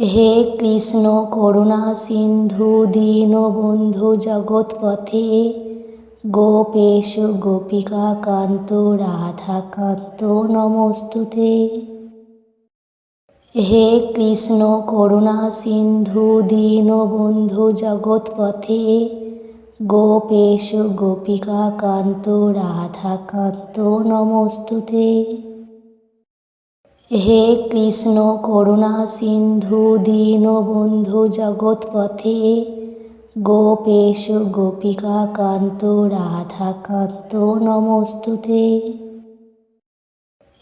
হে কৃষ্ণ করুণা সিন্ধু দীনবন্ধু জগৎপথে, গোপেশ গোপিকা কান্ত, রাধা কান্ত নমস্তুতে। হে কৃষ্ণ করুণা সিন্ধু দীনবন্ধু জগৎপথে, গোপেশ গোপিকা কান্ত, রাধা কান্ত নমস্তুতে। হে কৃষ্ণ করুণা সিন্ধু দীনবন্ধু জগৎপথে। গোপেশ, গোপিকা কান্ত, রাধা কান্ত, নমস্তুতে।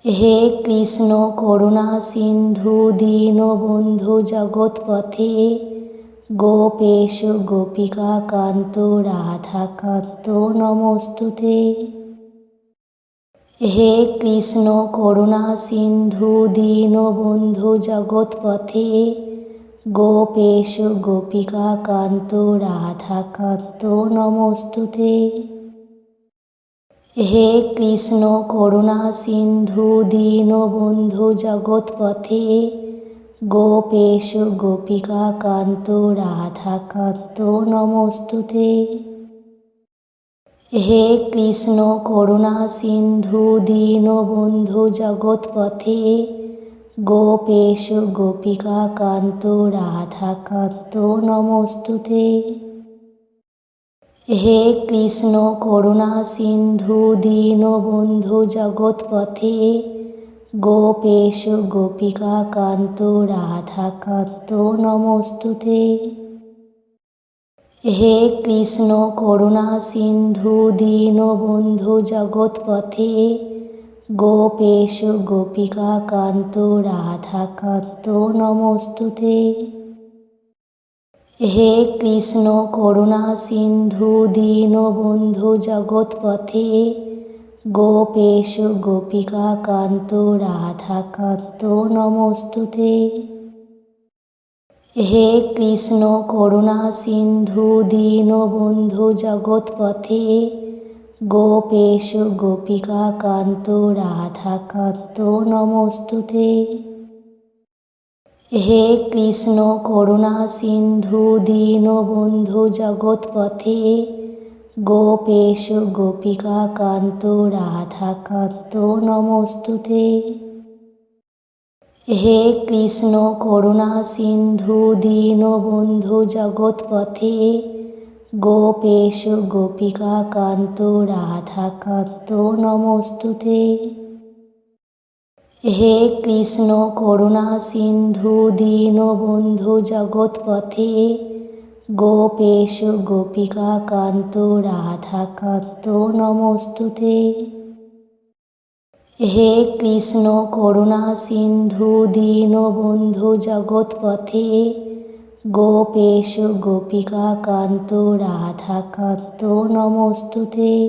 হে কৃষ্ণ করুণা সিন্ধু দীনবন্ধু জগৎপথে। গোপেশ, গোপিকা কান্ত, রাধা কান্ত, নমস্তুতে। হে কৃষ্ণ করুণা সিন্ধু দীনবন্ধু জগৎপথে। গোপেশ, গোপিকা কান্ত, রাধা কান্ত, নমস্তুতে। হে কৃষ্ণ করুণা সিন্ধু দীনবন্ধু জগৎপথে। গোপেশ, গোপিকা কান্ত, রাধা কান্ত, নমস্তুতে। হে কৃষ্ণ, করুণা সিন্ধু দীনবন্ধু জগৎপথে। গোপেশ, গোপিকা কান্ত, রাধা কান্ত, নমস্তুতে। হে কৃষ্ণ, করুণা সিন্ধু দীনবন্ধু জগৎপথে। গোপেশ, গোপিকা কান্ত, রাধা কান্ত, নমস্তুতে। হে কৃষ্ণ, করুণা সিন্ধু দীনবন্ধু জগৎপথে। গোপেশ, গোপিকা কান্ত, রাধা কান্ত, নমস্তুতে। হে কৃষ্ণ, করুণা সিন্ধু দীনবন্ধু জগৎপথে। গোপেশ, গোপিকা কান্ত, রাধা কান্ত, নমস্তুতে। হে কৃষ্ণ করুণা সিন্ধু দীনবন্ধু জগৎপথে, গোপেশ গোপিকা কান্ত, রাধা কান্ত নমস্তুতে। হে কৃষ্ণ করুণা সিন্ধু দীনবন্ধু জগৎপথে, গোপেশ গোপিকা কান্ত, রাধা কান্ত নমস্তুতে। হে কৃষ্ণ করুণা সিন্ধু দীনবন্ধু জগৎপথে। গোপেশ, গোপিকা কান্ত, রাধা কান্ত, নমস্তুতে। হে কৃষ্ণ করুণা সিন্ধু দীনবন্ধু জগৎপথে। গোপেশ, গোপিকা কান্ত, রাধা কান্ত, নমস্তুতে। হে কৃষ্ণ করুণা সিন্ধু দীনবন্ধু জগৎপথে। গোপেশ, গোপিকা কান্ত, রাধা কান্ত, নমস্তুতে।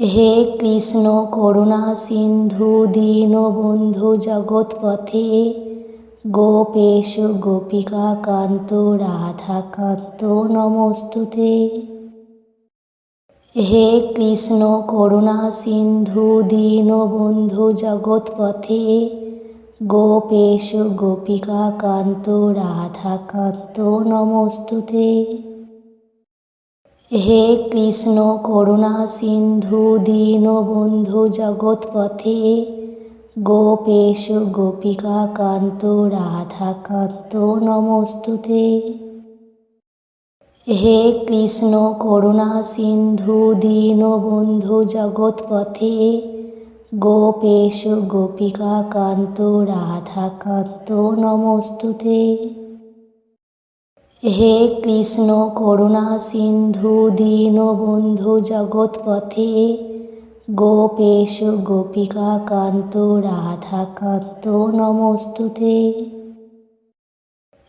হে কৃষ্ণ করুণা সিন্ধু দীনবন্ধু জগৎপথে। গোপেশ, গোপিকা কান্ত, রাধা কান্ত, নমস্তুতে। হে কৃষ্ণ, করুণা সিন্ধু দীনবন্ধু জগৎপথে। গোপেশ, গোপিকা কান্ত, রাধা কান্ত, নমস্তুতে। হে কৃষ্ণ, করুণা সিন্ধু দীনবন্ধু জগৎপথে। গোপেশ, গোপিকা কান্ত, রাধা কান্ত, নমস্তুতে। হে কৃষ্ণ, করুণা সিন্ধু দীনবন্ধু জগৎপথে। গোপেশ, গোপিকা কান্ত, রাধা কান্ত, নমস্তুতে। হে কৃষ্ণ, করুণা সিন্ধু দীনবন্ধু জগৎপথে। গোপেশ, গোপিকা কান্ত, রাধা কান্ত, নমস্তুতে।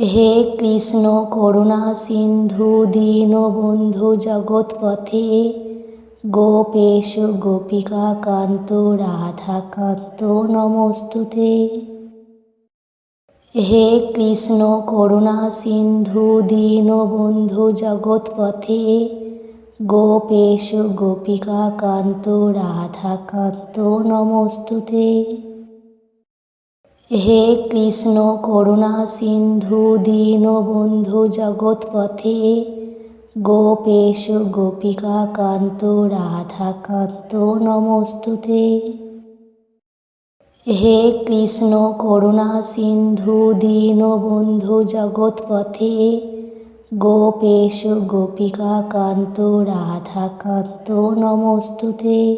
হে কৃষ্ণ, করুণা সিন্ধু দীনবন্ধু জগৎপথে। গোপেশ, গোপিকা কান্ত, রাধা কান্ত, নমস্তুতে। হে কৃষ্ণ, করুণা সিন্ধু দীনবন্ধু জগৎপথে। গোপেশ, গোপিকা কান্ত, রাধা কান্ত, নমস্তুতে। হে কৃষ্ণ করুণা সিন্ধু দীনবন্ধু জগৎপথে। গোপেশ, গোপিকা কান্ত, রাধা কান্ত, নমস্তুতে। হে কৃষ্ণ করুণা সিন্ধু দীনবন্ধু জগৎপথে। গোপেশ, গোপিকা কান্ত, রাধা কান্ত, নমস্তুতে।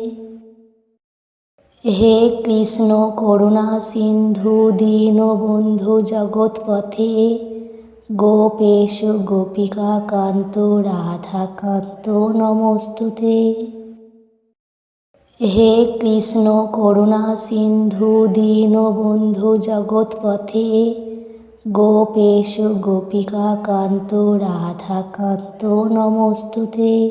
হে কৃষ্ণ করুণা সিন্ধু দীনবন্ধু জগৎপথে। গোপেশ, গোপিকা কান্ত, রাধা কান্ত, নমস্তুতে। হে কৃষ্ণ করুণা সিন্ধু দীনবন্ধু জগৎপথে। গোপেশ, গোপিকা কান্ত, রাধা কান্ত, নমস্তুতে।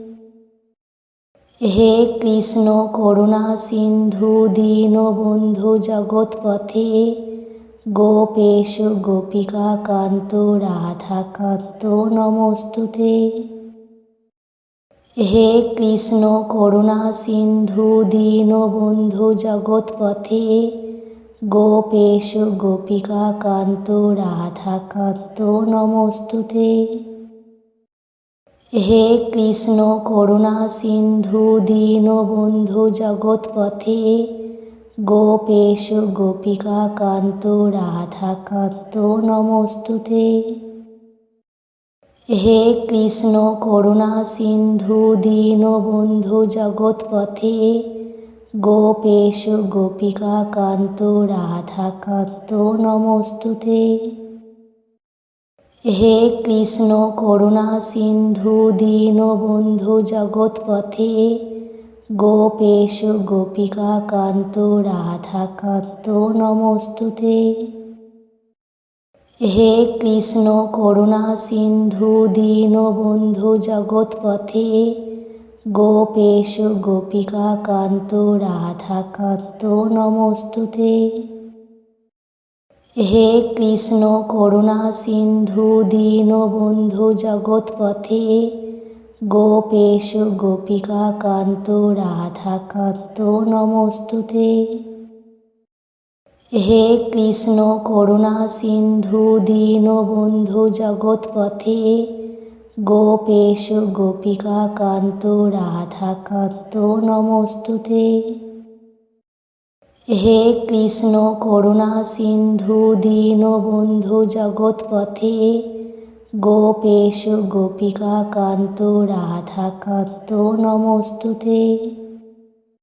হে কৃষ্ণ, করুণা সিন্ধু দীনবন্ধু জগৎপথে। গোপেশ, গোপিকা কান্ত, রাধা কান্ত, নমস্তুতে। হে কৃষ্ণ, করুণা সিন্ধু দীনবন্ধু জগৎপথে। গোপেশ, গোপিকা কান্ত, রাধা কান্ত, নমস্তুতে। হে কৃষ্ণ করুণা সিন্ধু দীনবন্ধু জগৎপথে, গোপেশ গোপিকা কান্ত, রাধা কান্ত নমস্তুতে। হে কৃষ্ণ করুণা সিন্ধু দীনবন্ধু জগৎপথে, গোপেশ গোপিকা কান্ত, রাধা কান্ত নমস্তুতে। হে কৃষ্ণ, করুণা সিন্ধু দীনবন্ধু জগৎপথে। গোপেশ, গোপিকা কান্ত, রাধা কান্ত, নমস্তুতে। হে কৃষ্ণ, করুণা সিন্ধু দীনবন্ধু জগৎপথে। গোপেশ, গোপিকা কান্ত, রাধা কান্ত, নমস্তুতে। হে কৃষ্ণ করুণা সিন্ধু দীনবন্ধু জগৎপথে। গোপেশ, গোপিকা কান্ত, রাধা কান্ত, নমস্তুতে। হে কৃষ্ণ করুণা সিন্ধু দীনবন্ধু জগৎপথে। গোপেশ, গোপিকা কান্ত, রাধা কান্ত, নমস্তুতে। হে কৃষ্ণ করুণা সিন্ধু দীনবন্ধু জগৎপথে। গোপেশ গোপিকা কান্ত রাধাকান্ত নমস্তুতে।